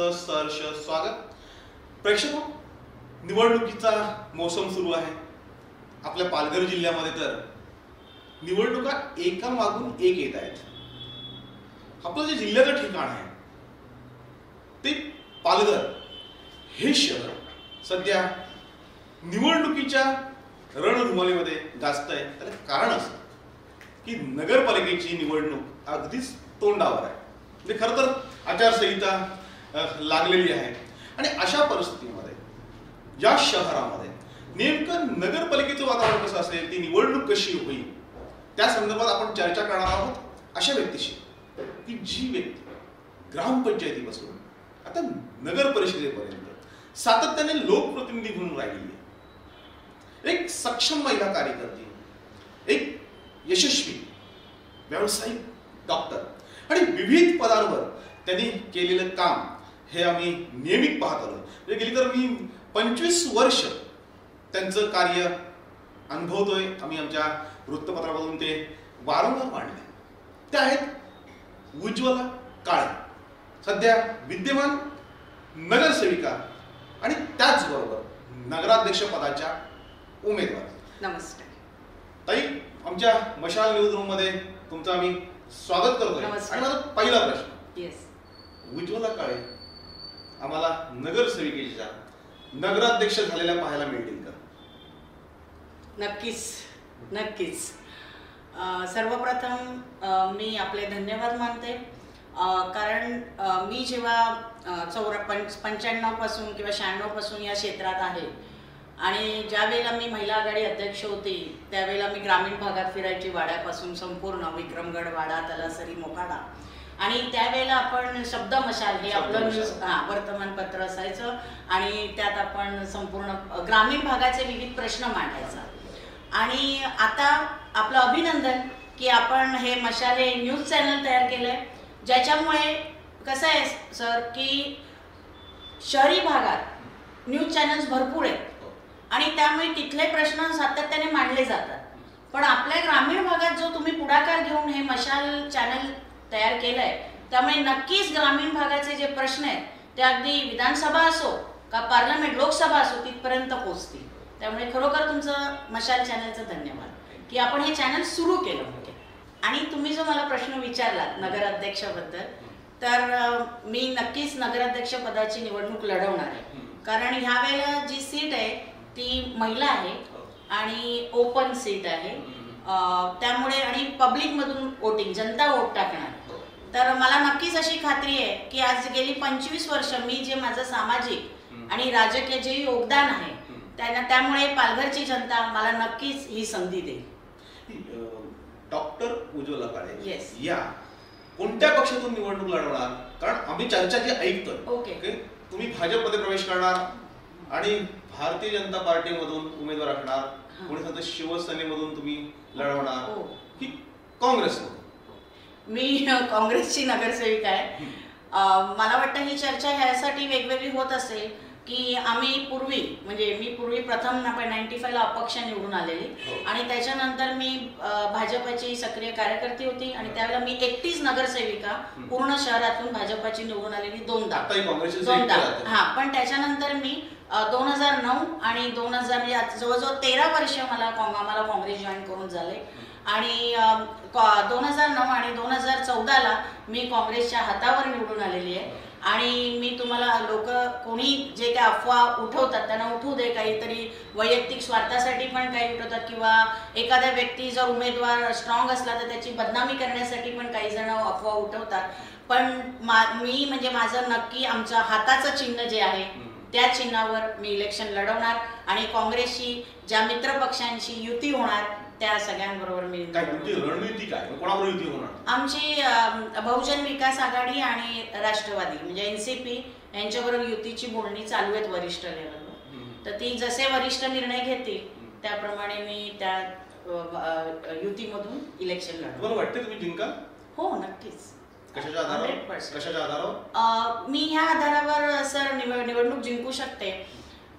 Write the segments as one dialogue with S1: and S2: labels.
S1: मशाल सहर्ष स्वागत. प्रेक्षक निवडणुकीचा मोसम सुरू आहे. आपल्या पालघर जिल्ह्यामध्ये तर निवडणुका एका मागून एक येत आहेत. आपलं जे जिल्ह्याचं ठिकाण आहे ते पालघर. हे शहर सध्या निवडणुकीच्या रणधुमालीमध्ये जास्त आहे त्याला कारण असं की नगरपालिकेची निवडणूक अगदीच तोंडावर आहे. म्हणजे खरं तर आचारसंहिता लागलेली आहे. आणि अशा परिस्थितीमध्ये या शहरामध्ये नेमकं नगरपालिकेचं वातावरण कसं असेल ती निवडणूक कशी होईल त्या संदर्भात आपण चर्चा करणार आहोत अशा व्यक्तीशी. की जी व्यक्ती ग्रामपंचायतीपासून आता नगर परिषदेपर्यंत सातत्याने लोकप्रतिनिधी म्हणून राहिलेली आहे. एक सक्षम महिला कार्यकर्ती एक यशस्वी व्यावसायिक डॉक्टर आणि विविध पदांवर त्यांनी केलेलं काम हे आम्ही नियमित पाहत आलो. म्हणजे गेली तर मी पंचवीस वर्ष त्यांचं कार्य अनुभवतोय. आम्ही आमच्या वृत्तपत्रामधून ते वारंवार मांडले ते आहेत उज्ज्वला काळे. सध्या विद्यमान नगरसेविका आणि त्याचबरोबर नगराध्यक्ष पदाच्या उमेदवार.
S2: नमस्कार.
S1: ताई आमच्या मशाल न्यूज रूममध्ये तुमचं आम्ही स्वागत करतोय. आणि माझा पहिला प्रश्न. उज्ज्वला काळे आम्हाला नगरसेविकेच्या नगराध्यक्ष झालेल्या पाहायला मिळतील का?
S2: नक्कीच. नक्कीच. सर्वप्रथम मी आपले धन्यवाद मानते. कारण मी जेव्हा अं, चौरा पंच पंच्याण्णवपासून किंवा शहाण्णवपासून या क्षेत्रात आहे आणि ज्यावेळेला मी महिला आघाडी अध्यक्ष होती त्यावेळेला मी ग्रामीण भागात फिरायची वाड्यापासून संपूर्ण विक्रमगड वाडा तलासरी मोखाडा आणि त्यावेळेला आपण शब्द मशाल हे आपलं. न्यूज हा वर्तमानपत्र असायचं आणि त्यात आपण संपूर्ण ग्रामीण भागाचे विविध प्रश्न मांडायचा. आणि आता आपलं अभिनंदन की आपण हे मशाले न्यूज चॅनल तयार केलंय ज्याच्यामुळे कसं आहे सर की शहरी भागात न्यूज चॅनल्स भरपूर आहेत. आणि त्यामुळे तिथले प्रश्न सातत्याने मांडले जातात. पण आपल्या ग्रामीण भागात जो तुम्ही पुढाकार घेऊन हे मशाल चॅनल तयार केलंय. त्यामुळे नक्कीच ग्रामीण भागाचे जे प्रश्न आहेत ते अगदी विधानसभा असो का पार्लमेंट लोकसभा असो तिथपर्यंत पोहोचतील. त्यामुळे खरोखर तुमचं मशाल चॅनलचं धन्यवाद. की आपण हे चॅनल सुरू केलं म्हणजे. आणि तुम्ही जो मला प्रश्न विचारला नगराध्यक्षाबद्दल तर मी नक्कीच नगराध्यक्ष पदाची निवडणूक लढवणार आहे. कारण ह्या वेळेला जी सीट आहे ती महिला आहे आणि ओपन सीट आहे. त्यामुळे आणि पब्लिक मधून वोटिंग जनता वोट टाकणार. तर मला नक्कीच अशी खात्री आहे की आज गेली पंचवीस वर्ष मी जे माझं सामाजिक आणि राजकीय जे योगदान आहे त्यांना त्यामुळे पालघरची जनता मला नक्कीच ही संधी देईल
S1: डॉक्टर उज्ज्वला काळे
S2: Yes.
S1: या कोणत्या पक्षातून निवडणूक लढवणार कारण आम्ही चर्चा जी ऐकतोय
S2: Okay.
S1: की तुम्ही भाजपमध्ये प्रवेश करणार आणि भारतीय जनता पार्टीमधून उमेदवार असणार
S2: हा.
S1: कोणी सांगतं शिवसेनेमधून तुम्ही लढवणार
S2: हो.
S1: की काँग्रेसमधून
S2: मी काँग्रेसची नगरसेविका आहे. मला वाटतं ही चर्चा ह्यासाठी वेगवेगळी होत असेल की आम्ही पूर्वी म्हणजे मी पूर्वी प्रथम नाईन्टी फायला अपक्ष निवडून आलेली.
S1: हो.
S2: आणि त्याच्यानंतर मी भाजपाची सक्रिय कार्यकर्ती होती आणि त्यावेळेला मी एकटीच नगरसेविका पूर्ण शहरातून भाजपाची निवडून आलेली दोनदा. दोनदा. हा पण त्याच्यानंतर मी दोन हजार नऊ आणि दोन हजार म्हणजे जवळजवळ तेरा वर्ष मला आम्हाला काँग्रेस जॉईन करून झाले. आणि दोन हजार नऊ आणि दोन हजार चौदाला मी काँग्रेसच्या हातावर निवडून आलेली आहे. आणि मी तुम्हाला लोक कोणी जे काही अफवा उठवतात त्यांना उठवू दे काहीतरी वैयक्तिक स्वार्थासाठी पण काही उठवतात किंवा एखाद्या व्यक्ती जर उमेदवार स्ट्रॉंग असला तर त्याची बदनामी करण्यासाठी पण काही जण अफवा उठवतात. पण मा मी म्हणजे माझं नक्की आमच्या हाताचं चिन्ह जे आहे त्या चिन्हावर मी इलेक्शन लढवणार आणि काँग्रेसची ज्या मित्र पक्षांशी युती होणार त्या सगळ्यांबरोबर मी
S1: काय तुमची रणनीती काय? कोणाबरोबर युती होणार?
S2: आमची अं, बहुजन विकास आघाडी आणि राष्ट्रवादी म्हणजे एनसीपी यांच्याबरोबर युतीची बोलणी चालू आहेत वरिष्ठ लेवलवर. तर ती जसे वरिष्ठ निर्णय घेतील त्याप्रमाणे मी त्या अं, अं, युतीमधून इलेक्शन
S1: तुम्हाला वाटते तुम्ही जिंका?
S2: हो नक्कीच.
S1: कशाच्या आधारावर?
S2: 100%.
S1: कशाच्या आधारावर?
S2: अ, मी ह्या आधारावर सर निव- निवडणूक जिंकू शकते.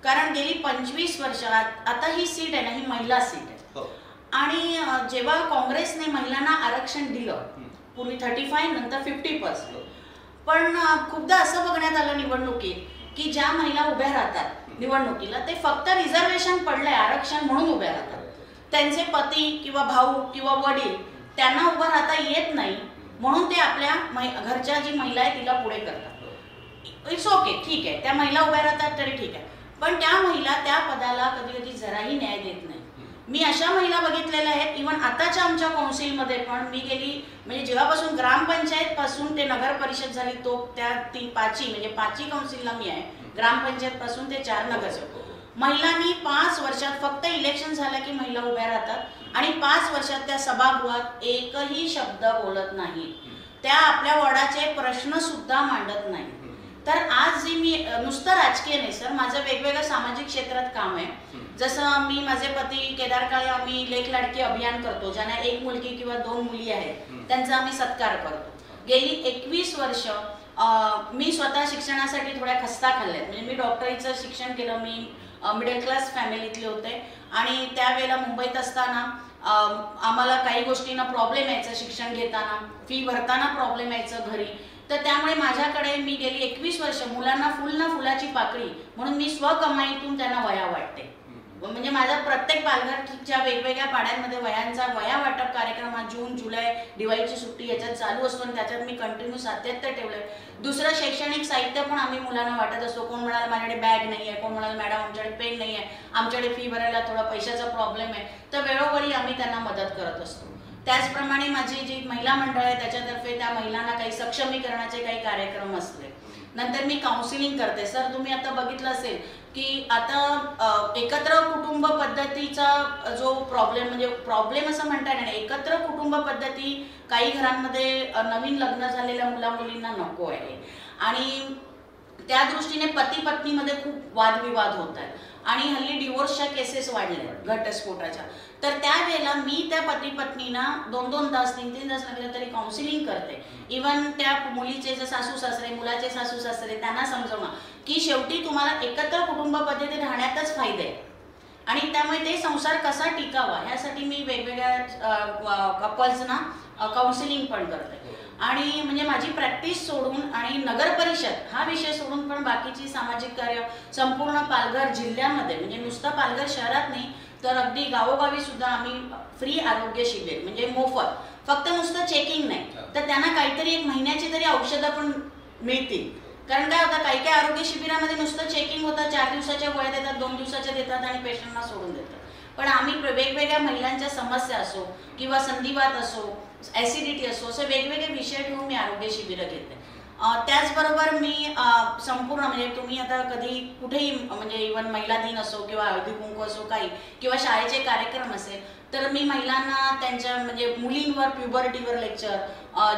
S2: कारण गेली पंचवीस वर्षात आता ही सीट आहे ना ही महिला सीट आहे. आणि जेव्हा काँग्रेसने महिलांना आरक्षण दिलं पूर्वी थर्टी फाय नंतर फिफ्टी पर्सेंट पण खूपदा असं बघण्यात आलं निवडणुकीत की ज्या महिला उभ्या राहतात निवडणुकीला ते फक्त रिझर्वेशन पडलंय आरक्षण म्हणून उभ्या राहतात. त्यांचे पती किंवा भाऊ किंवा वडील त्यांना उभं राहता येत नाही म्हणून ते आपल्या घरच्या जी महिला आहे तिला पुढे करतात. इट्स ओके ठीक आहे. त्या महिला उभ्या राहतात तरी ठीक आहे. पण त्या महिला त्या पदाला कधी कधी जराही न्याय देत नाही मी अशा महिला बघितलेल्या आहेत. इव्हन आताच्या आमच्या कौन्सिलमध्ये पण मी गेली म्हणजे जेव्हापासून ग्रामपंचायतपासून ते नगर परिषद झाली तो त्या ती पाची म्हणजे पाची कौन्सिलला मी आहे. ग्रामपंचायतपासून ते चार नगरसेवक. महिलांनी पाच वर्षात फक्त इलेक्शन झालं की महिला उभ्या राहतात. आणि पाच वर्षात त्या सभागृहात एकही शब्द बोलत नाही. त्या आपल्या वॉर्डाचे प्रश्न सुद्धा मांडत नाही तर आज जी मी नुसतं राजकीय नाही सर. माझं वेगवेगळं सामाजिक क्षेत्रात काम आहे. जसं मी माझे पती केदार काळे आम्ही लेख लाडकी अभियान करतो ज्यांना एक मुलगी किंवा दोन मुली आहेत त्यांचा आम्ही सत्कार करतो. गेली एकवीस वर्ष मी स्वतः शिक्षणासाठी थोड्या खस्ता खाल्ल्यात. म्हणजे मी डॉक्टरीचं शिक्षण केलं मी मिडल क्लास फॅमिलीतले होते. आणि त्यावेळेला मुंबईत असताना आम्हाला काही गोष्टींना प्रॉब्लेम यायचा शिक्षण घेताना. फी भरताना प्रॉब्लेम यायचं घरी. तर त्यामुळे माझ्याकडे मी गेली एकवीस वर्ष मुलांना फुल ना फुलाची पाकळी म्हणून मी स्वकमाईतून त्यांना वया वाटते. म्हणजे माझा प्रत्येक पालघरच्या वेगवेगळ्या पाड्यांमध्ये वयांचा वया वाटप कार्यक्रम हा जून जुलै दिवाळीची सुट्टी याच्यात चालू असतो आणि त्याच्यात मी कंटिन्यू सातत्य ठेवलंय. दुसरं शैक्षणिक साहित्य पण आम्ही मुलांना वाटत असतो. कोण म्हणाल माझ्याकडे बॅग नाही आहे कोण म्हणाल मॅडम आमच्याकडे पेन नाही आहे आमच्याकडे फी भरायला थोडा पैशाचा प्रॉब्लेम आहे. तर वेळोवेळी आम्ही त्यांना मदत करत असतो. त्याचप्रमाणे माझी जी महिला मंडळ आहे त्याच्यातर्फे त्या महिलांना काही सक्षमीकरणाचे काही कार्यक्रम असले. नंतर मी काउन्सिलिंग करते. सर तुम्ही आता बघितलं असेल की आता एकत्र कुटुंब पद्धतीचा जो प्रॉब्लेम म्हणजे प्रॉब्लेम असं म्हणता येणार एकत्र कुटुंब पद्धती काही घरांमध्ये नवीन लग्न झालेल्या मुला मुलींना नको आहे. आणि त्या दृष्टीने पती पत्नीमध्ये खूप वादविवाद होत आहेत. आणि हल्ली डिवोर्सच्या केसेस वाढल्या आहेत घटस्फोटाच्या. तर त्यावेळेला मी त्या पती पत्नीना दोन दोन तास तीन तीन तास लागले तरी काउन्सिलिंग करते. इवन त्या मुलीचे जे सासू सासरे मुलाचे सासू सासरे त्यांना समजवणं की शेवटी तुम्हाला एकत्र कुटुंब पद्धती राहण्यातच फायदे आहे आणि त्यामुळे ते संसार कसा टिकावा ह्यासाठी मी वेगवेगळ्या कपल्सना काउन्सिलिंग पण करते. आणि म्हणजे माझी प्रॅक्टिस सोडून आणि नगर परिषद हा विषय सोडून पण बाकीची सामाजिक कार्य संपूर्ण पालघर जिल्ह्यामध्ये म्हणजे नुसतं पालघर शहरात नाही तर अगदी गावोगावी सुद्धा आम्ही फ्री आरोग्य शिबिर म्हणजे मोफत फक्त नुसतं चेकिंग नाही. तर त्यांना काहीतरी एक महिन्याची तरी औषधं पण मिळतील. कारण काय होतं काही काही आरोग्य शिबिरामध्ये नुसतं चेकिंग होतं चार दिवसाच्या गोळ्या देतात दोन दिवसाच्या देतात आणि पेशंटना सोडून देतात. पण आम्ही वेगवेगळ्या महिलांच्या समस्या असो किंवा संधिवात असो ऍसिडिटी असो असे वेगवेगळे विषय ठेवून मी आरोग्य शिबिरं घेते त्याचबरोबर मी संपूर्ण म्हणजे तुम्ही आता कधी कुठेही म्हणजे इवन महिला दिन असो किंवा हळदी कुंकू असो काही किंवा शाळेचे कार्यक्रम असेल तर मी महिलांना त्यांच्या म्हणजे मुलींवर प्युबर्टीवर लेक्चर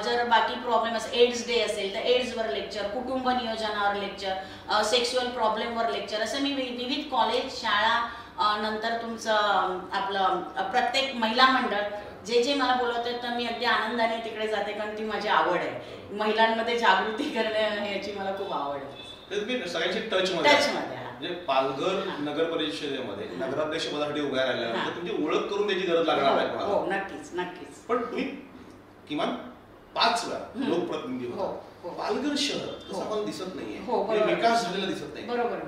S2: जर बाकी प्रॉब्लेम असेल एड्स डे असेल तर एड्सवर लेक्चर कुटुंब नियोजनावर लेक्चर सेक्शुअल प्रॉब्लेमवर लेक्चर असं मी वि- विविध कॉलेज शाळा नंतर तुमचं आपलं प्रत्येक महिला मंडळ जे जे मला बोलवतात तर मी अगदी आनंदाने तिकडे जाते कारण ती माझी आवड आहे महिलांमध्ये जागृती करणे याची मला खूप आवड आहे
S1: सगळ्यांची टच मध्ये आहात.
S2: टचमध्ये आहे.
S1: म्हणजे पालघर. नगर परिषदेमध्ये नगराध्यक्ष पदासाठी उभ्या. राहिल्यानंतर तुमची ओळख करून द्यायची गरज लागणार
S2: हो
S1: कोणाला
S2: हो, नक्कीच नक्कीच
S1: पण तुम्ही किमान पाच वेळा. लोकप्रतिनिधी
S2: हो,
S1: होता
S2: हो.
S1: पालघर शहर तसं
S2: हो.
S1: आम्हाला दिसत नाहीये
S2: हो,
S1: म्हणजे. विकास झालेला दिसत नाही
S2: बरोबर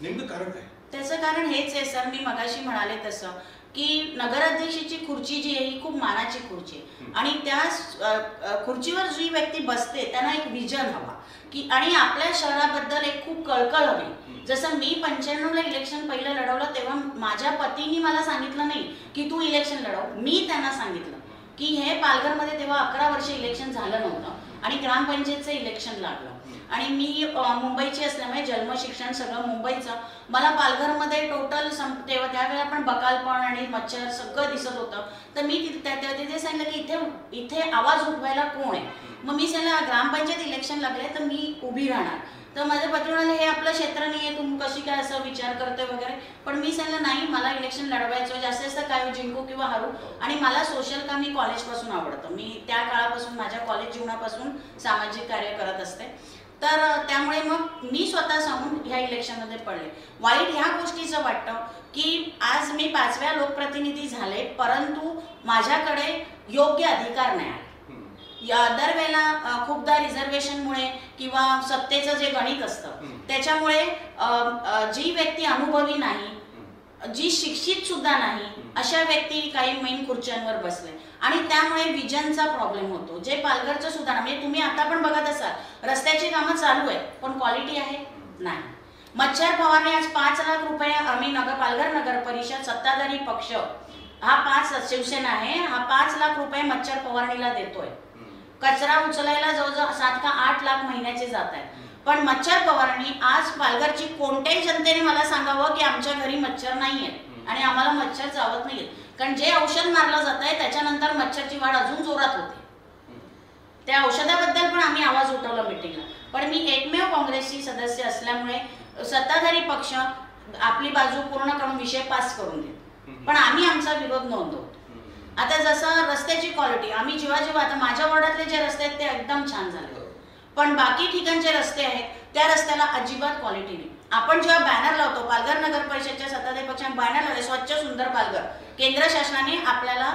S1: नेमकं कारण काय
S2: त्याचं कारण हेच आहे सर मी मगाशी म्हणाले तसं की नगराध्यक्षाची खुर्ची जी आहे ही खूप मानाची खुर्ची आहे. आणि त्या खुर्चीवर जी व्यक्ती बसते त्यांना एक विजन हवा. की आणि आपल्या शहराबद्दल एक खूप कळकळ हवी. जसं मी पंच्याण्णवला इलेक्शन पहिलं लढवलं तेव्हा माझ्या पतीनी मला सांगितलं नाही की तू इलेक्शन लढव. मी त्यांना सांगितलं की हे पालघरमध्ये तेव्हा अकरा वर्ष इलेक्शन झालं नव्हतं. आणि ग्रामपंचायतचं इलेक्शन लागलं. आणि मी मुंबईची असल्यामुळे जन्म शिक्षण सगळं मुंबईचं. मला पालघरमध्ये टोटल तेव्हा त्यावेळेला पण बकालपण आणि मच्छर सगळं दिसत होतं. तर मी तिथे तिथे सांगितलं की इथे इथे आवाज उठवायला कोण आहे? मग मी सांगितलं ग्रामपंचायत इलेक्शन लागले तर मी उभी राहणार. तर माझे पती म्हणाले हे आपलं क्षेत्र नाही आहे तुम्ही कशी काय असं विचार करते वगैरे? पण मी सांगितलं नाही मला इलेक्शन लढवायचं जास्तीत जास्त काय जिंकू किंवा हरू. आणि मला सोशल काम मी कॉलेजपासून आवडतं. मी त्या काळापासून माझ्या कॉलेज जीवनापासून सामाजिक कार्य करत असते. तर त्यामुळे मग मी स्वतः सांगून ह्या इलेक्शनमध्ये पडले. वाईट ह्या गोष्टीचं वाटतं की आज मी पाचव्या लोकप्रतिनिधी झाले परंतु माझ्याकडे योग्य अधिकार नाही आले. दरवेळेला खूपदा रिझर्वेशनमुळे किंवा सत्तेचं जे गणित असतं. त्याच्यामुळे जी व्यक्ती अनुभवी नाही. जी शिक्षित सुद्धा नाही अशा व्यक्ती काही मेन खुर्च्यांवर बसले. आणि त्यामुळे विजनचा प्रॉब्लेम होतो. जे पालघरचं सुधारणा म्हणजे तुम्ही आता पण बघत असाल रस्त्याची कामं चालू आहे पण क्वालिटी आहे? नाही. मच्छर पवारने आज पाच लाख रुपये आम्ही नगर पालघर नगर परिषद सत्ताधारी पक्ष हा पाच शिवसेना आहे हा पाच लाख रुपये मच्छर फवारणीला देतोय. कचरा उचलायला जवळजवळ सात का आठ लाख महिन्याचे जात आहेत. पण मच्छर फवारणी आज पालघरची कोणत्याही जनतेने मला सांगावं की आमच्या घरी मच्छर नाहीये आणि आम्हाला मच्छर चावत नाहीये कारण जे औषध मारलं जात आहे त्याच्यानंतर मच्छरची वाढ अजून जोरात होते. त्या औषधाबद्दल पण आम्ही आवाज उठवला मिटिंगला पण मी एकमेव काँग्रेसची सदस्य असल्यामुळे सत्ताधारी पक्ष आपली बाजू पूर्ण करून विषय पास करून देत पण आम्ही आमचा विरोध नोंदवतो. आता जसं रस्त्याची क्वालिटी आम्ही जेव्हा जेव्हा आता माझ्या वॉर्डातले जे रस्ते आहेत ते एकदम छान झाले. पण बाकी ठिकाणचे रस्ते आहेत त्या रस्त्याला अजिबात क्वालिटी नाही. आपण जेव्हा बॅनर लावतो पालघर नगर परिषदच्या सत्ताधारी पक्षाने बॅनर लावले स्वच्छ सुंदर पालघर केंद्र शासनाने आपल्याला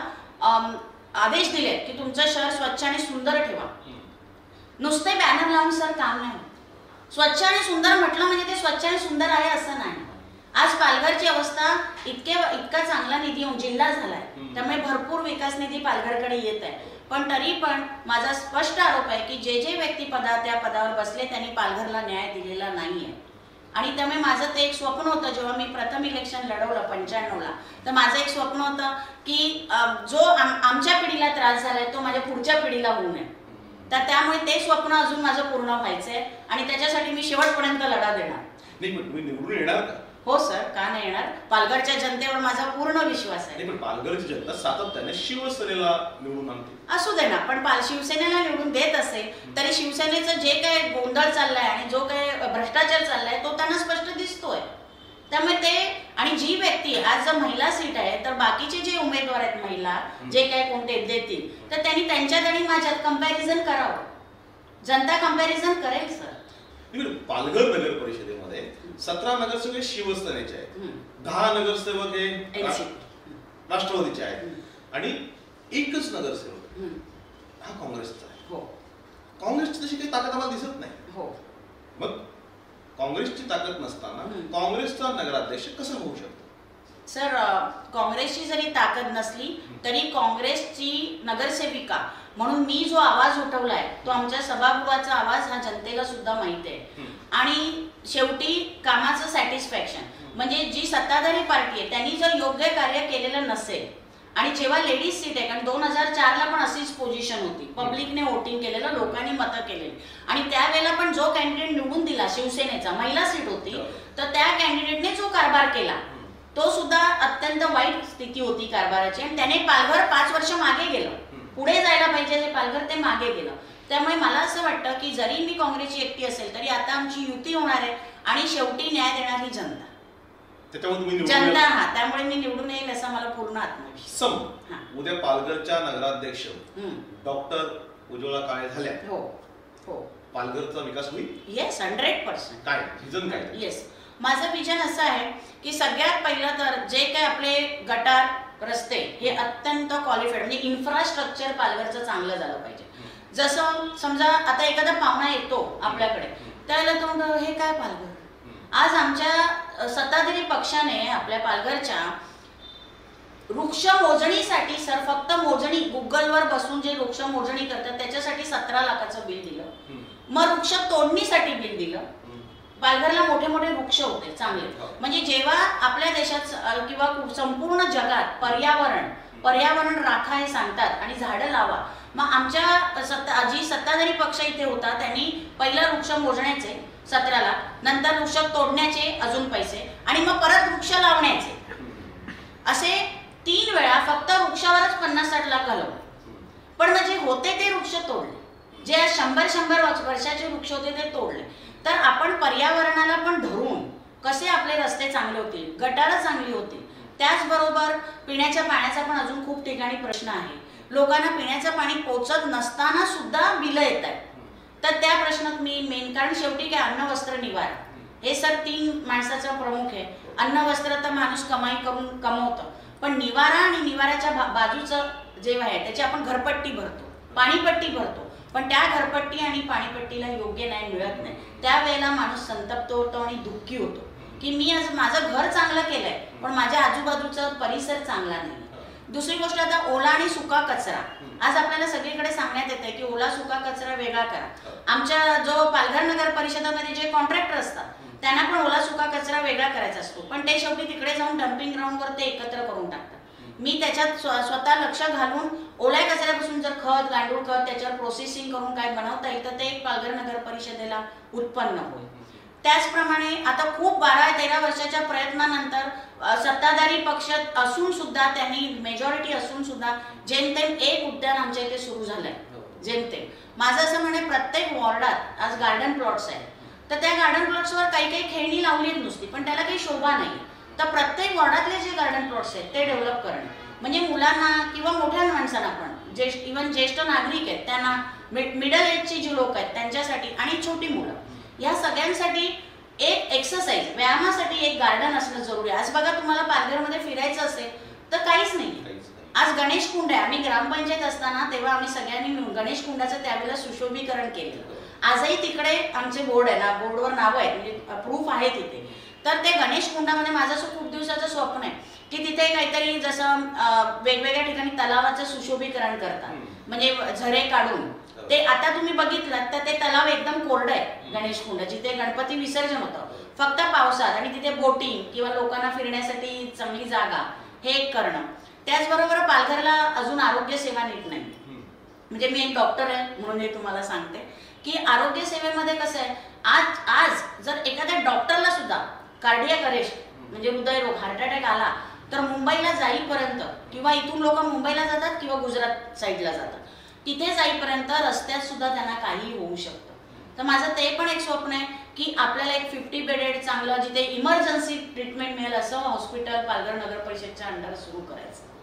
S2: आदेश दिले की तुमचं शहर स्वच्छ आणि सुंदर ठेवा. नुसते बॅनर लावून सर काम नाही. स्वच्छ आणि सुंदर म्हटलं म्हणजे ते स्वच्छ आणि सुंदर आहे असं नाही आज पालघरची अवस्था इतके इतका चांगला निधी येऊन जिल्हा झालाय. त्यामुळे भरपूर विकास निधी पालघरकडे येत आहे पण तरी पण माझा स्पष्ट आरोप आहे की जे जे व्यक्ती पदा त्या पदावर बसले त्यांनी पालघरला न्याय दिलेला नाहीये आणि त्यामुळे माझं ते एक स्वप्न होतं जेव्हा मी प्रथम इलेक्शन लढवलं पंच्याण्णवला. तर माझं एक स्वप्न होतं की जो आम- आमच्या पिढीला त्रास झालाय तो माझ्या पुढच्या पिढीला होऊ नये. तर त्यामुळे ते स्वप्न अजून माझं पूर्ण व्हायचंय आणि त्याच्यासाठी मी शेवटपर्यंत लढा देणार.
S1: निवडून येणार का?
S2: हो सर का नाही येणार? पालघरच्या जनतेवर माझा पूर्ण विश्वास आहे.
S1: नाही पण पालघरची जनता सातत्याने शिवसेनेला निवडून आणते.
S2: असू दे ना पण पाल शिवसेनेला निवडून देत असेल तरी शिवसेनेचं जे काय गोंधळ चाललाय आणि जो काय भ्रष्टाचार चाललाय तो त्यांना स्पष्ट दिसतोय. त्यामुळे ते आणि जी व्यक्ती आज जर महिला सीट आहे तर बाकीचे जे उमेदवार आहेत महिला जे काय कोणते देतील तर त्यांनी त्यांच्यात आणि माझ्यात कंपॅरिझन करावं. जनता कंपॅरिझन करेल सर.
S1: पालघर नगर परिषदेमध्ये सतरा नगरसेवक हे शिवसेनेचे आहेत. दहा नगरसेवक हे. राष्ट्रवादीचे आहेत. आणि एकच नगरसेवक. हा काँग्रेसचा आहे.
S2: हो.
S1: काँग्रेसची तशी काही ताकद आम्हाला दिसत नाही.
S2: हो.
S1: मग काँग्रेसची ताकद नसताना. काँग्रेसचा नगराध्यक्ष कसं होऊ शकतो?
S2: सर काँग्रेसची जरी ताकद नसली तरी काँग्रेसची नगरसेविका म्हणून मी जो आवाज उठवलाय तो आमच्या सभागृहाचा आवाज हा जनतेला सुद्धा माहिती आहे. आणि शेवटी कामाचं सॅटिस्फॅक्शन म्हणजे जी सत्ताधारी पार्टी आहे त्यांनी जर योग्य कार्य केलेलं नसेल आणि जेव्हा लेडीज सीट आहे कारण दोन हजार चारला पण अशीच पोझिशन होती. पब्लिकने वोटिंग केलेलं लोकांनी मतं केलेली. आणि त्यावेळेला पण जो कॅन्डिडेट निवडून दिला शिवसेनेचा महिला सीट होती तर त्या कॅन्डिडेटने जो कारभार केला तो सुद्धा अत्यंत वाईट स्थिती होती कारभाराची. आणि त्याने पालघर पाच वर्ष मागे गेलं. पुढे जायला पाहिजे जे पालघर ते मागे गेलं. त्यामुळे मला असं वाटतं की जरी मी काँग्रेसची एकटी असेल तरी आता आमची युती होणार आहे आणि शेवटी न्याय देणार ही जनता. जनता. हा त्यामुळे मी निवडून येईल असा मला पूर्ण आत्मविश्वास. हा.
S1: उद्या पालघरच्या नगराध्यक्ष. डॉक्टर उज्ज्वला काळे झाल्या.
S2: हो हो.
S1: पालघरचा विकास होईल?
S2: येस हंड्रेड पर्सेंट
S1: काय? रिझन काय?
S2: येस माझं विजन असं आहे की सगळ्यात पहिलं तर जे काय आपले गटार रस्ते हे अत्यंत क्वालिफाईड म्हणजे इन्फ्रास्ट्रक्चर पालघरचं चांगलं झालं पाहिजे. जसं समजा आता एखादा पाहुणा येतो आपल्याकडे त्याला तो म्हणतो हे काय पालघर? आज आमच्या सत्ताधारी पक्षाने आपल्या पालघरच्या वृक्ष मोजणीसाठी सर फक्त मोजणी गुगलवर बसून जे वृक्ष मोजणी करतात त्याच्यासाठी सतरा लाखाचं बिल दिलं. मग वृक्ष तोडणीसाठी बिल दिलं. पालघरला मोठे मोठे वृक्ष होते चांगले.
S1: हो.
S2: म्हणजे जेव्हा आपल्या देशात किंवा संपूर्ण जगात पर्यावरण पर्यावरण राखा हे सांगतात आणि झाडं लावा मग आमच्या सत्ता जी सत्ताधारी पक्ष इथे होता त्यांनी पहिलं वृक्ष मोजण्याचे सतराला नंतर वृक्ष तोडण्याचे अजून पैसे आणि मग परत वृक्ष लावण्याचे. असे तीन वेळा फक्त वृक्षावरच पन्नास साठ लाख घालवले. पण म्हणजे होते ते वृक्ष तोडले. जे शंभर शंभर वर्षाचे वृक्ष होते ते तोडले. तर आपण पर्यावरणाला पण धरून कसे आपले रस्ते चांगले होतील गटारं चांगली होतील त्याचबरोबर पिण्याच्या पाण्याचा पण अजून खूप ठिकाणी प्रश्न आहे. लोकांना पिण्याचं पाणी पोचत नसताना सुद्धा बिलं येत आहेत. तर त्या प्रश्नात मी मेन कारण शेवटी काय अन्न वस्त्र निवार. हे सर तीन माणसाचं प्रमुख आहे. अन्न वस्त्र तर माणूस कमाई करून कमवतं. पण निवारा आणि निवाराच्या बाजूचं जेव्हा आहे त्याची आपण घरपट्टी भरतो. पाणीपट्टी भरतो. पण त्या घरपट्टी आणि पाणीपट्टीला योग्य नाही मिळत नाही. त्यावेळेला माणूस संतप्त होतो आणि दुःखी होतो. की मी आज माझं घर चांगलं केलंय पण माझ्या आजूबाजूचा परिसर चांगला नाही दुसरी गोष्ट आता ओला आणि सुका कचरा. आज आपल्याला सगळीकडे सांगण्यात येते की ओला सुका कचरा वेगळा करा. आमच्या जो पालघर नगर परिषदामध्ये जे कॉन्ट्रॅक्टर असतात त्यांना पण ओला सुका कचरा वेगळा करायचा असतो. पण ते शेवटी तिकडे जाऊन डम्पिंग ग्राउंडवर ते एकत्र करून टाकतात. मी त्याच्यात स्व- स्वतः लक्ष घालून ओल्या कचऱ्यापासून जर खत गांडूळ खत त्याच्यावर प्रोसेसिंग करून काय बनवता येईल तर ते पालघर नगर परिषदेला उत्पन्न होईल. त्याचप्रमाणे आता खूप बारा तेरा वर्षाच्या प्रयत्नानंतर सत्ताधारी पक्ष असून सुद्धा त्यांनी मेजॉरिटी असून सुद्धा जेमतेम एक उद्यान आमच्या इथे सुरू झालंय. जेमतेम. माझं असं म्हणे प्रत्येक वॉर्डात आज गार्डन प्लॉट्स आहेत. तर त्या गार्डन प्लॉट्सवर काही काही खेळणी लावलीच नुसती पण त्याला काही शोभा नाही. तर प्रत्येक वॉर्डातले जे गार्डन प्लॉट्स आहेत ते डेव्हलप करणं. म्हणजे मुलांना किंवा मोठ्या माणसांना पण ज्येष्ठ इव्हन ज्येष्ठ नागरिक आहेत त्यांना मिडल एजची जी लोक आहेत त्यांच्यासाठी आणि छोटी मुलं. या सगळ्यांसाठी एक एक्सरसाइज व्यायामासाठी एक गार्डन असणं जरुरी आहे. आज बघा तुम्हाला पालघरमध्ये फिरायचं असेल तर काहीच नाही. आज गणेश कुंड आहे. आम्ही ग्रामपंचायत असताना तेव्हा आम्ही सगळ्यांनी मिळून गणेश कुंडाचं त्यावेळेला सुशोभीकरण केलं. आजही तिकडे आमचे बोर्ड आहे ना बोर्डवर नावं आहेत. म्हणजे प्रूफ आहे तिथे. तर ते गणेश कुंडामध्ये माझं असं खूप दिवसाचं स्वप्न आहे की तिथे काहीतरी जसं वेगवेगळ्या ठिकाणी तलावाचं सुशोभीकरण करतात. म्हणजे झरे काढून. ते आता तुम्ही बघितलं तर ते तलाव एकदम कोरडं आहे गणेश कुंड जिथे गणपती विसर्जन होतं. फक्त पावसात आणि तिथे बोटिंग किंवा लोकांना फिरण्यासाठी चांगली जागा हे एक करणं. त्याचबरोबर पालघरला अजून आरोग्य सेवा नीट नाही. म्हणजे मी एक डॉक्टर आहे म्हणून हे तुम्हाला सांगते. की आरोग्य सेवेमध्ये कसं आहे आज आज जर एखाद्या डॉक्टरला सुद्धा कार्डियक अरेस्ट म्हणजे हृदयरोग हार्ट अटॅक आला तर मुंबईला जाईपर्यंत किंवा इथून लोक मुंबईला जातात किंवा गुजरात साईडला जातात. तिथे जाईपर्यंत रस्त्यात सुद्धा त्यांना काही होऊ शकतं. तर माझं ते पण एक स्वप्न आहे की आपल्याला एक फिफ्टी बेडेड चांगलं जिथे इमर्जन्सी ट्रीटमेंट मिळेल असं हॉस्पिटल पालघर नगर परिषदच्या अंडर सुरू करायचं.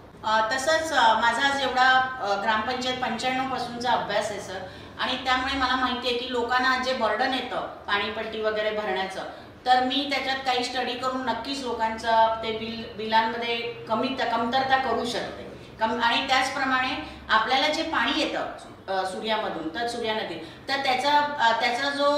S2: तसंच माझा आज एवढा ग्रामपंचायत पंच्याण्णव पासूनचा अभ्यास आहे सर. आणि त्यामुळे मला माहिती आहे की लोकांना जे बर्डन येतं पाणीपट्टी वगैरे भरण्याचं तर मी त्याच्यात काही स्टडी करून नक्कीच लोकांचं ते बिल बिलांमध्ये कमी कमतरता करू शकते. कम आणि त्याचप्रमाणे आपल्याला जे पाणी येतं सूर्यामधून तर सूर्या नदी तर त्याचा त्याचा जो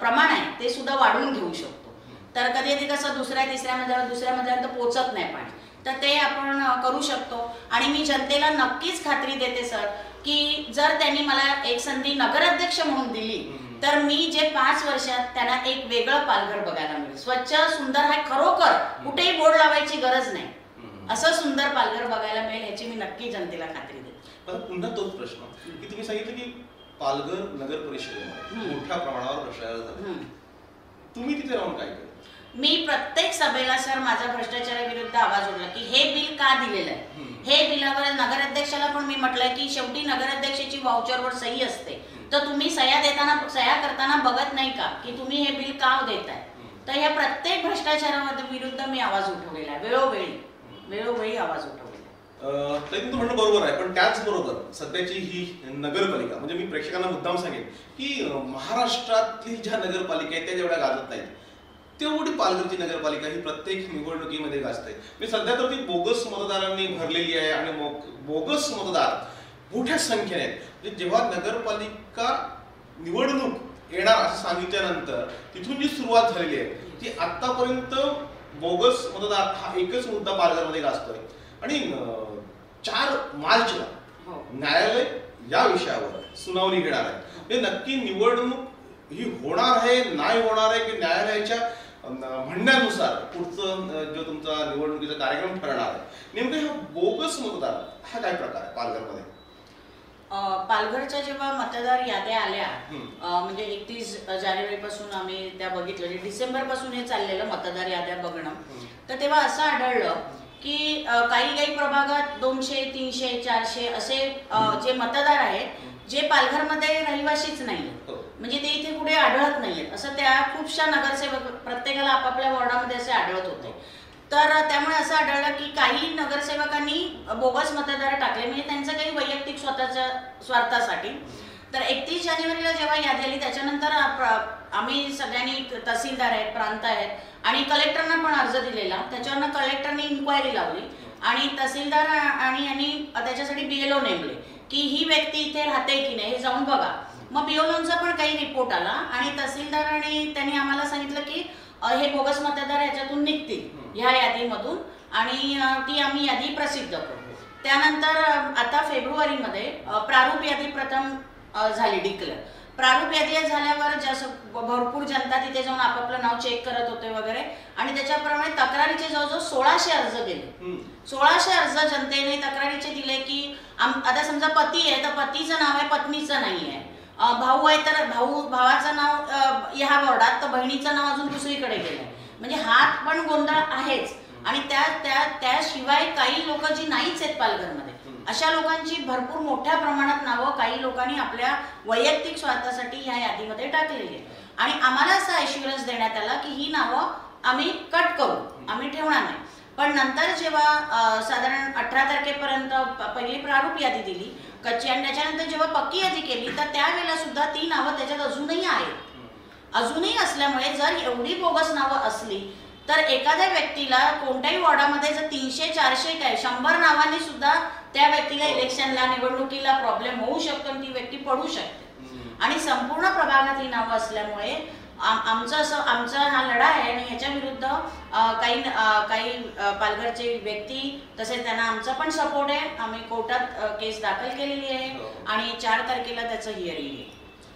S2: प्रमाण आहे ते सुद्धा वाढवून घेऊ शकतो. तर कधी कधी कसं दुसऱ्या तिसऱ्या मजल्यावर दुसऱ्या मजल्यावर पोचत नाही पाणी. तर ते आपण करू शकतो. आणि मी जनतेला नक्कीच खात्री देते सर की जर त्यांनी मला एक संधी नगराध्यक्ष म्हणून दिली तर मी जे पाच वर्षात त्यांना एक वेगळं पालघर बघायला मिळेल स्वच्छ सुंदर आहे खरोखर कुठेही बोर्ड लावायची गरज नाही. असं सुंदर पालघर बघायला मिळेल याची मी नक्की जनतेला खात्री देते
S1: आता पुन्हा तोच प्रश्न की तुम्ही सांगितलं की पालघर नगर परिषदेमध्ये. मोठ्या प्रमाणावर भ्रष्टाचार झाला. तुम्ही तिथे राहून काय केलं
S2: मी प्रत्येक सभेला सर माझा भ्रष्टाचाराविरुद्ध आवाज उठला की हे बिल का दिलेलं आहे. हे बिलावर नगराध्यक्षाला पण मी म्हटलंय की शेवटी नगराध्यक्षाची व्हाउचरवर सही असते. तर तुम्ही सह्या देताना सह्या करताना बघत नाही का की तुम्ही हे बिल का देताय? तर या प्रत्येक भ्रष्टाचारामध्ये विरुद्ध मी आवाज उठवलेला आहे. वेळोवेळी वेळोवेळी आवाज उठवलेला
S1: तुमचं म्हणणं बरोबर आहे पण त्याचबरोबर सध्याची ही नगरपालिका म्हणजे मी प्रेक्षकांना मुद्दाम सांगेन की महाराष्ट्रातील ज्या नगरपालिका आहेत त्या जेवढ्या गाजत नाहीत. तेवढी पालघरची नगरपालिका ही प्रत्येक निवडणुकीमध्ये गाजते. मी सध्या तर ती बोगस मतदारांनी भरलेली आहे आणि बोगस मतदार मोठ्या संख्येने आहेत. म्हणजे जेव्हा नगरपालिका निवडणूक येणार असं सांगितल्यानंतर तिथून जी सुरुवात झालेली आहे ती आतापर्यंत बोगस मतदार हा एकच मुद्दा पालघरमध्ये गाजतोय. आणि चार मार्चला
S2: हो.
S1: न्यायालय या विषयावर सुनावणी घेणार आहे. म्हणजे नक्की निवडणूक ही होणार आहे नाही होणार आहे की न्यायालयाच्या म्हणण्यानुसार पुढचं जो तुमचा निवडणुकीचा कार्यक्रम ठरणार आहे. नेमकं हा बोगस मतदार हा काय प्रकार आहे पालघरमध्ये?
S2: पालघरच्या जेव्हा मतदार याद्या आल्या म्हणजे एकतीस जानेवारी पासून आम्ही त्या बघितलं डिसेंबरपासून हे चाललेलं मतदार याद्या बघणं. तर तेव्हा असं आढळलं की काही काही प्रभागात दोनशे तीनशे चारशे असे जे मतदार आहेत जे पालघरमध्ये रहिवाशीच नाही
S1: हो.
S2: म्हणजे ते इथे कुठे आढळत नाहीयेत. असं त्या खूपशा नगरसेवक प्रत्येकाला आपापल्या वॉर्डामध्ये असे आढळत होते. तर त्यामुळे असं आढळलं की काही नगरसेवकांनी बोगस मतदार टाकले. म्हणजे त्यांचं काही वैयक्तिक स्वतःच्या स्वार्थासाठी. तर एकतीस जानेवारीला जेव्हा यादी आली त्याच्यानंतर आम्ही सगळ्यांनी तहसीलदार आहेत प्रांत आहेत आणि कलेक्टरना पण अर्ज दिलेला. त्याच्यावरनं कलेक्टरने इन्क्वायरी लावली आणि तहसीलदार आणि यांनी त्याच्यासाठी बीएलओ नेमले की ही व्यक्ती इथे राहते की नाही हे जाऊन बघा. मग पिओलोनचा पण काही रिपोर्ट आला आणि तहसीलदारांनी त्यांनी आम्हाला सांगितलं की हे बोगस मतदार याच्यातून निघतील ह्या यादीमधून आणि ती आम्ही यादी प्रसिद्ध करू. त्यानंतर आता फेब्रुवारीमध्ये प्रारूप यादी प्रथम झाली डिक्लेअर प्रारूप यादी झाल्यावर जसं भरपूर जनता तिथे जाऊन आपापलं नाव चेक करत होते वगैरे आणि त्याच्याप्रमाणे तक्रारीचे जवळजवळ सोळाशे अर्ज गेले
S1: हम्म.
S2: सोळाशे अर्ज जनतेने तक्रारीचे दिले की आता समजा पती आहे तर पतीचं नाव आहे पत्नीचं नाही आहे भाऊ आहे तर भाऊ भावाचं नाव ह्या बोर्डात तर बहिणीचं नाव अजून दुसरीकडे गेलंय. म्हणजे हात पण गोंधळ आहेच. आणि त्या त्या त्याशिवाय काही लोक जी नाहीच आहेत पालघरमध्ये अशा लोकांची भरपूर मोठ्या प्रमाणात नावं काही लोकांनी आपल्या वैयक्तिक स्वार्थासाठी ह्या यादीमध्ये टाकलेली आहेत. आणि आम्हाला असा ॲश्युरन्स देण्यात आला की ही नावं आम्ही कट करू. आम्ही ठेवणार नाही. पण नंतर जेव्हा साधारण अठरा तारखेपर्यंत पहिली प्रारूप यादी दिली कच्ची आणि त्याच्यानंतर जेव्हा पक्की यादी केली तर त्यावेळेला सुद्धा ती नावं त्याच्यात अजूनही आहेत. अजूनही असल्यामुळे जर एवढी बोगस नावं असली तर एखाद्या व्यक्तीला कोणत्याही वॉर्डामध्ये जर तीनशे चारशे काय शंभर नावांनी सुद्धा त्या व्यक्तीला इलेक्शनला निवडणुकीला प्रॉब्लेम होऊ शकतो आणि ती व्यक्ती पडू शकते. आणि संपूर्ण प्रभागात ही नावं असल्यामुळे आमचं असं आमचा हा लढा आहे आणि ह्याच्या विरुद्ध काही काही पालघरचे व्यक्ती तसेच त्यांना आमचा पण सपोर्ट आहे आम्ही कोर्टात केस दाखल केलेली आहे
S1: हो.
S2: आणि चार तारखेला त्याचं हिअरिंग आहे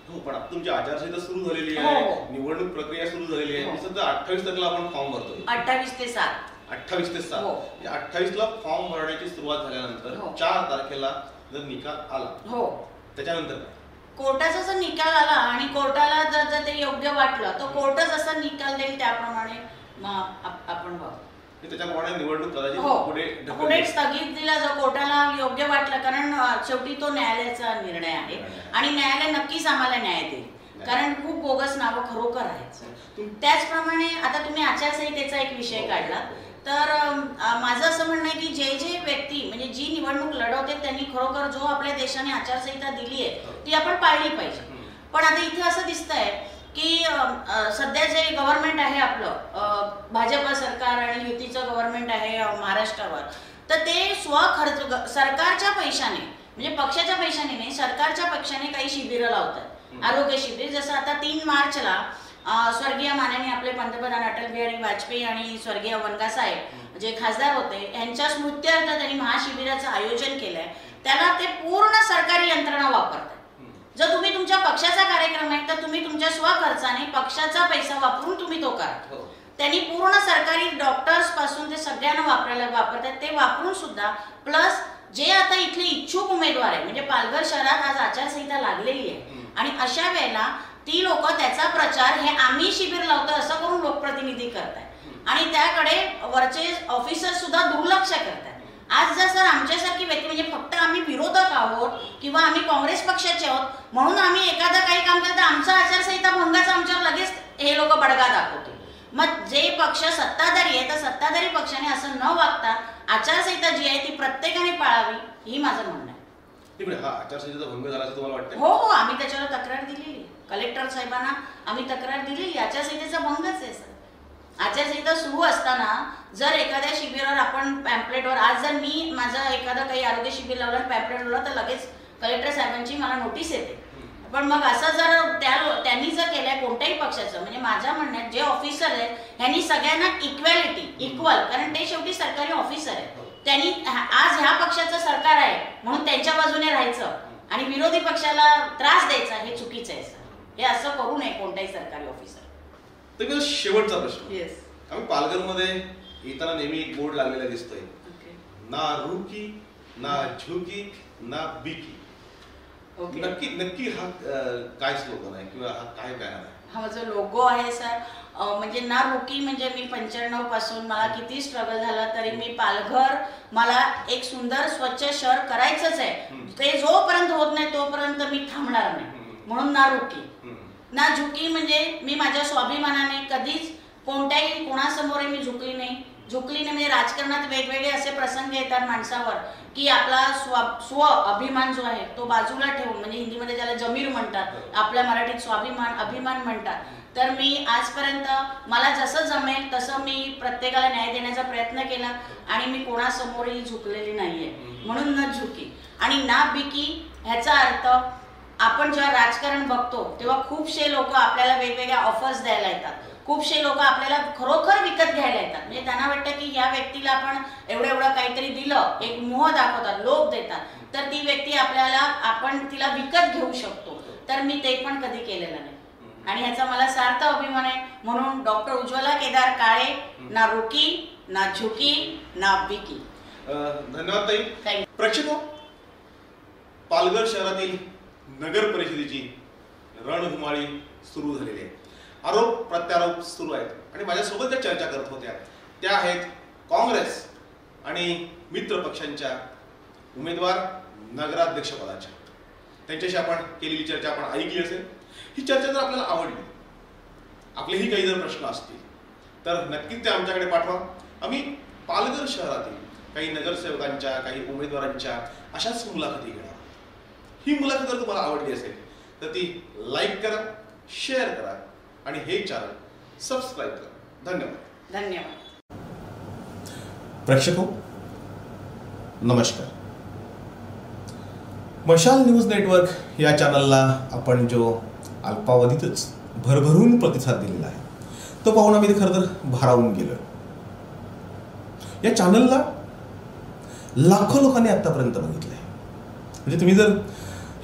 S1: हो पण तुमची आचारसंहिता सुरू झालेली
S2: हो,
S1: आहे. निवडणूक प्रक्रिया सुरू झालेली आहे
S2: हो.
S1: सध्या अठ्ठावीस तारखेला आपण फॉर्म भरतोय
S2: अठ्ठावीस ते सात
S1: अठ्ठावीस ते सात. अठ्ठावीस ला फॉर्म भरण्याची सुरुवात. झाल्यानंतर चार तारखेला जर निकाल आला
S2: हो
S1: त्याच्यानंतर काय
S2: कोर्टाचा जर निकाल आला आणि कोर्टाला जर जर ते योग्य वाटलं तर कोर्ट जसा निकाल देईल त्याप्रमाणे आपण बघू. हो
S1: पुढे.
S2: स्थगित दिला जर कोर्टाला योग्य वाटलं कारण शेवटी तो न्यायालयाचा निर्णय आहे. आणि न्यायालय नक्कीच आम्हाला न्याय देईल. कारण खूप बोगस नावं खरोखर आहेत. त्याचप्रमाणे आता तुम्ही आचारसंहितेचा एक विषय काढला. तर माझं असं म्हणणं आहे की जे जे व्यक्ती म्हणजे जी निवडणूक लढवते त्यांनी खरोखर जो आपल्या देशाने आचारसंहिता दिली आहे ती आपण पाळली पाहिजे. पण आता इथे असं दिसतंय की अ, अ, सध्या जे गव्हर्नमेंट आहे आपलं भाजप सरकार आणि युतीचं गव्हर्नमेंट आहे महाराष्ट्रावर तर ते स्वखर्च सरकारच्या पैशाने म्हणजे पक्षाच्या पैशाने नाही सरकारच्या पक्षाने काही शिबिरं लावतात आरोग्य शिबिर जसं आता तीन मार्चला स्वर्गीय माननीय आपले पंतप्रधान अटल बिहारी वाजपेयी आणि स्वर्गीय वनगा साहेब जे खासदार होते यांच्या स्मृत्यर्थ त्यांनी महाशिबिराचं आयोजन केलंय त्याला ते पूर्ण सरकारी यंत्रणा वापरतात. जर तुम्ही तुमच्या पक्षाचा कार्यक्रम आहे तर तुम्ही तुमच्या स्वखर्चाने पक्षाचा पैसा वापरून तुम्ही तो करा
S1: हो.
S2: त्यांनी पूर्ण सरकारी डॉक्टर्सपासून ते सगळ्यांना वापरायला वापरतात ते वापरून सुद्धा प्लस जे आता इथले इच्छुक उमेदवार आहे म्हणजे पालघर शहरात आज आचारसंहिता लागलेली आहे. आणि अशा वेळेला ती लोक त्याचा प्रचार हे आम्ही शिबिर लावतो असं करून लोकप्रतिनिधी करतायत. आणि त्याकडे वरचे ऑफिसर सुद्धा दुर्लक्ष करतात आज जर सर आमच्यासारखी व्यक्ती म्हणजे फक्त आम्ही विरोधक आहोत किंवा आम्ही काँग्रेस पक्षाचे आहोत म्हणून आम्ही एखादं काही काम केलं तर आमचा आचारसंहिता भंगाचा आमच्यावर लगेच हे लोक बडगा दाखवतील. मग जे पक्ष सत्ताधारी आहे तर सत्ताधारी पक्षाने असं न वागता आचारसंहिता जी आहे ती प्रत्येकाने पाळावी ही माझं म्हणणं आहे.
S1: इकडे हा आचारसंहितेचा भंग झाला असं तुम्हाला वाटतं
S2: हो हो आम्ही त्याच्यावर तक्रार दिलेली कलेक्टर साहेबांना आम्ही तक्रार दिलेली आचारसंहितेचा भंगच आहे सर. आचारसंहिता सुरू असताना जर एखाद्या शिबिरावर आपण पॅम्पलेटवर आज जर मी माझं एखादं काही आरोग्य शिबिर लावलं पॅम्पलेट लावलं तर लगेच कलेक्टर साहेबांची मला नोटीस येते. पण मग असं जर त्या त्यांनी जर केलंय कोणत्याही पक्षाचं म्हणजे माझ्या म्हणण्यात जे ऑफिसर आहेत ह्यांनी सगळ्यांना इक्वॅलिटी इक्वल कारण ते शेवटी सरकारी ऑफिसर आहे त्यांनी हा- आज ह्या पक्षाचं सरकार आहे म्हणून त्यांच्या बाजूने राहायचं आणि विरोधी पक्षाला त्रास द्यायचा हे चुकीचं आहे सर. हे असं करू नये कोणत्याही सरकारी ऑफिसर
S1: तर शेवटचा प्रश्न.
S2: येस
S1: आम्ही पालघरमध्ये येताना नेहमी एक बोर्ड लागलेला दिसतोय. ना रुकी ना झुकी ना बिकी.
S2: ओके
S1: नक्की नक्की हा काय स्लोगन आहे किंवा हा काय बॅनर आहे?
S2: हा माझा लोगो आहे सर म्हणजे ना रुकी म्हणजे मी पंच्याण्णवपासून मला किती स्ट्रगल झाला तरी मी पालघर मला एक सुंदर स्वच्छ शहर करायचंच आहे. ते जोपर्यंत होत नाही तोपर्यंत मी थांबणार नाही. म्हणून ना रुकी. ना झुकी म्हणजे मी माझ्या स्वाभिमानाने कधीच कोणत्याही कोणासमोरही मी झुकली नाही. झुकली नाही म्हणजे राजकारणात वेगवेगळे असे प्रसंग येतात माणसावर की आपला स्व स्व अभिमान जो आहे तो बाजूला ठेवून म्हणजे हिंदीमध्ये त्याला जमीर म्हणतात आपल्या मराठीत स्वाभिमान अभिमान म्हणतात. तर मी आजपर्यंत मला जसं जमेल तसं मी प्रत्येकाला न्याय देण्याचा प्रयत्न केला आणि मी कोणासमोरही झुकलेली नाहीये. म्हणून न झुकी. आणि ना बिकी ह्याचा अर्थ आपण जेव्हा राजकारण बघतो तेव्हा खूपशे लोक आपल्याला वेगवेगळ्या ऑफर्स द्यायला येतात. खूपशे लोक आपल्याला खरोखर विकत घ्यायला येतात. म्हणजे त्यांना वाटतं की या व्यक्तीला आपण एवढं एवढं काहीतरी दिलं एक मोह दाखवतात लोभ देतात. तर ती व्यक्ती आपल्याला आपण तिला विकत घेऊ शकतो. तर मी ते पण कधी केलेलं नाही. आणि ह्याचा मला सार्थ अभिमान आहे. म्हणून डॉक्टर उज्ज्वला केदार काळे ना रुकी ना झुकी ना बिकी
S1: धन्यवाद ताई. प्रेक्षको पालघर शहरातील नगर परिषदेची रणधुमाळी सुरू झालेली आहे. आरोप प्रत्यारोप सुरू आहेत. आणि माझ्यासोबत त्या चर्चा करत होत्या त्या आहेत काँग्रेस आणि मित्र पक्षांच्या उमेदवार नगराध्यक्षपदाच्या त्यांच्याशी आपण केलेली चर्चा आपण ऐकली असेल. ही चर्चा जर आपल्याला आवडली आपलेही काही जर प्रश्न असतील तर नक्कीच ते आमच्याकडे पाठवा. आम्ही पालघर शहरातील काही नगरसेवकांच्या काही उमेदवारांच्या अशाच मुलाखती घेणार ही मुलाखत जर तुम्हाला आवडली असेल तर ती लाईक करा शेअर करा आणि हे चॅनल सबस्क्राईब करा. धन्यवाद.
S2: धन्यवाद.
S1: प्रेक्षको नमस्कार. मशाल न्यूज नेटवर्क या चॅनलला आपण जो अल्पावधीतच भरभरून प्रतिसाद दिलेला आहे तो पाहून आम्ही खरं तर भारावून गेलो. या चॅनलला लाखो लोकांनी आत्तापर्यंत बघितलं आहे म्हणजे तुम्ही जर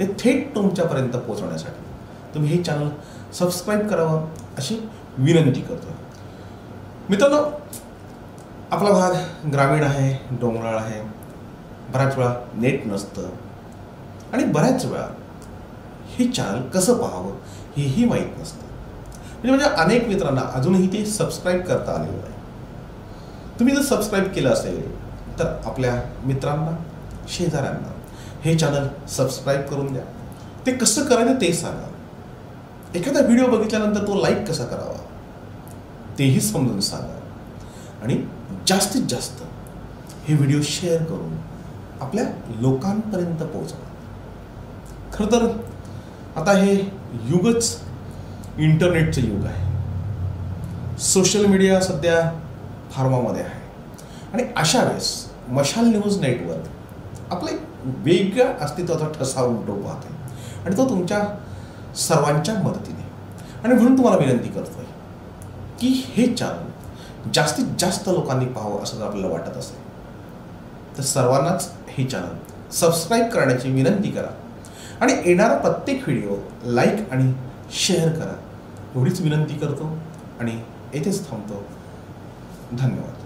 S1: ते थेट तुमच्यापर्यंत पोहोचवण्यासाठी. तुम्ही हे चॅनल सबस्क्राईब करावं अशी विनंती करतो मित्रांनो आपला भाग ग्रामीण आहे डोंगराळ आहे. बऱ्याच वेळा नेट नसतं. आणि बऱ्याच वेळा हे चॅनल कसं पाहावं हेही माहीत नसतं. म्हणजे म्हणजे अनेक मित्रांना अजूनही ते सबस्क्राईब करता आलेलं नाही. तुम्ही जर सबस्क्राईब केलं असेल तर आपल्या मित्रांना शेजाऱ्यांना हे चॅनल सबस्क्राईब करून द्या. ते कसं करायचं ते सांगा. एखादा व्हिडिओ बघितल्यानंतर तो लाईक कसा करावा? तेही समजून सांगा. आणि जास्तीत जास्त हे व्हिडिओ शेअर करून आपल्या लोकांपर्यंत पोहोचवा खरं तर आता हे युगच इंटरनेटचं युग आहे. सोशल मीडिया सध्या फार्मामध्ये आहे. आणि अशा वेळेस मशाल न्यूज नेटवर्क आपलं एक वेगळ्या अस्तित्वाचा ठसा उमटवू पाहते. आणि तो तुमच्या सर्वांच्या मदतीने. आणि म्हणून तुम्हाला विनंती करतोय की हे चॅनल जास्तीत जास्त लोकांनी पाहावं असं जर आपल्याला वाटत असेल तर सर्वांनाच हे चॅनल सबस्क्राईब करण्याची विनंती करा. आणि येणारा प्रत्येक व्हिडिओ लाईक आणि शेअर करा. एवढीच विनंती करतो आणि येथेच थांबतो. धन्यवाद.